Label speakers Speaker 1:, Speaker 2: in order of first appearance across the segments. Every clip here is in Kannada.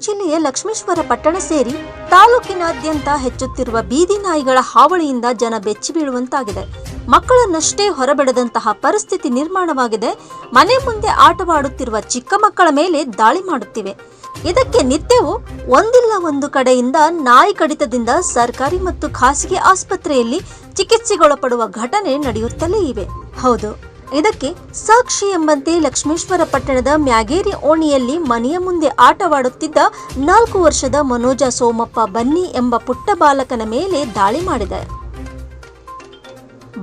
Speaker 1: ಜಿಲ್ಲೆಯ ಲಕ್ಷ್ಮೇಶ್ವರ ಪಟ್ಟಣ ಸೇರಿ ತಾಲೂಕಿನಾದ್ಯಂತ ಹೆಚ್ಚುತ್ತಿರುವ ಬೀದಿ ನಾಯಿಗಳ ಹಾವಳಿಯಿಂದ ಜನ ಬೆಚ್ಚಿ ಬೀಳುವಂತಾಗಿದೆ. ಮಕ್ಕಳನ್ನಷ್ಟೇ ಹೊರಬಿಡದಂತಹ ಪರಿಸ್ಥಿತಿ ನಿರ್ಮಾಣವಾಗಿದೆ. ಮನೆ ಮುಂದೆ ಆಟವಾಡುತ್ತಿರುವ ಚಿಕ್ಕ ಮಕ್ಕಳ ಮೇಲೆ ದಾಳಿ ಮಾಡುತ್ತಿವೆ. ಇದಕ್ಕೆ ನಿತ್ಯವೂ ಒಂದಿಲ್ಲ ಒಂದು ಕಡೆಯಿಂದ ನಾಯಿ ಕಡಿತದಿಂದ ಸರ್ಕಾರಿ ಮತ್ತು ಖಾಸಗಿ ಆಸ್ಪತ್ರೆಯಲ್ಲಿ ಚಿಕಿತ್ಸೆಗೊಳಪಡುವ ಘಟನೆ ನಡೆಯುತ್ತಲೇ ಇವೆ. ಹೌದು. ಇದಕ್ಕೆ ಸಾಕ್ಷಿ ಎಂಬಂತೆ ಲಕ್ಷ್ಮೇಶ್ವರ ಪಟ್ಟಣದ ಮ್ಯಾಗೇರಿ ಓಣಿಯಲ್ಲಿ ಮನೆಯ ಮುಂದೆ ಆಟವಾಡುತ್ತಿದ್ದ ನಾಲ್ಕು ವರ್ಷದ ಮನೋಜ ಸೋಮಪ್ಪ ಬನ್ನಿ ಎಂಬ ಪುಟ್ಟ ಬಾಲಕನ ಮೇಲೆ ದಾಳಿ ಮಾಡಿದೆ.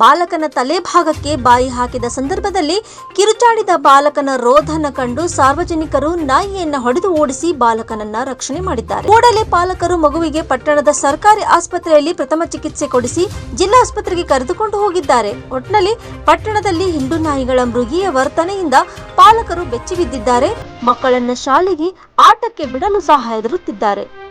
Speaker 1: ಬಾಲಕನ ತಲೆ ಭಾಗಕ್ಕೆ ಬಾಯಿ ಹಾಕಿದ ಸಂದರ್ಭದಲ್ಲಿ ಕಿರುಚಾಡಿದ ಬಾಲಕನ ರೋಧನ ಕಂಡು ಸಾರ್ವಜನಿಕರು ನಾಯಿಯನ್ನ ಹೊಡೆದು ಓಡಿಸಿ ಬಾಲಕನನ್ನ ರಕ್ಷಣೆ ಮಾಡಿದ್ದಾರೆ. ಕೂಡಲೇ ಪಾಲಕರು ಮಗುವಿಗೆ ಪಟ್ಟಣದ ಸರ್ಕಾರಿ ಆಸ್ಪತ್ರೆಯಲ್ಲಿ ಪ್ರಥಮ ಚಿಕಿತ್ಸೆ ಕೊಡಿಸಿ ಜಿಲ್ಲಾ ಆಸ್ಪತ್ರೆಗೆ ಕರೆದುಕೊಂಡು ಹೋಗಿದ್ದಾರೆ. ಒಟ್ನಲ್ಲಿ ಪಟ್ಟಣದಲ್ಲಿ ಹಿಂಡು ನಾಯಿಗಳ ಮೃಗೀಯ ವರ್ತನೆಯಿಂದ ಪಾಲಕರು ಬೆಚ್ಚಿಬಿದ್ದಿದ್ದಾರೆ. ಮಕ್ಕಳನ್ನ ಶಾಲೆಗೆ ಆಟಕ್ಕೆ ಬಿಡಲು ಸಹ ಹೆದರುತ್ತಿದ್ದಾರೆ.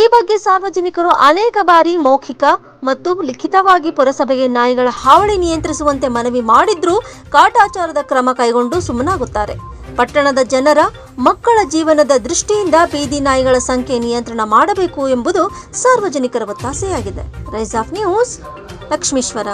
Speaker 1: ಈ ಬಗ್ಗೆ ಸಾರ್ವಜನಿಕರು ಅನೇಕ ಬಾರಿ ಮೌಖಿಕ ಮತ್ತು ಲಿಖಿತವಾಗಿ ಪುರಸಭೆಗೆ ನಾಯಿಗಳ ಹಾವಳಿ ನಿಯಂತ್ರಿಸುವಂತೆ ಮನವಿ ಮಾಡಿದ್ರೂ ಕಾಟಾಚಾರದ ಕ್ರಮ ಕೈಗೊಂಡು ಸುಮ್ಮನಾಗುತ್ತಾರೆ. ಪಟ್ಟಣದ ಜನರ ಮಕ್ಕಳ ಜೀವನದ ದೃಷ್ಟಿಯಿಂದ ಬೀದಿ ನಾಯಿಗಳ ಸಂಖ್ಯೆ ನಿಯಂತ್ರಣ ಮಾಡಬೇಕು ಎಂಬುದು ಸಾರ್ವಜನಿಕರ ಒತ್ತಾಸೆಯಾಗಿದೆ. Rise of news, Lakshmeshwar.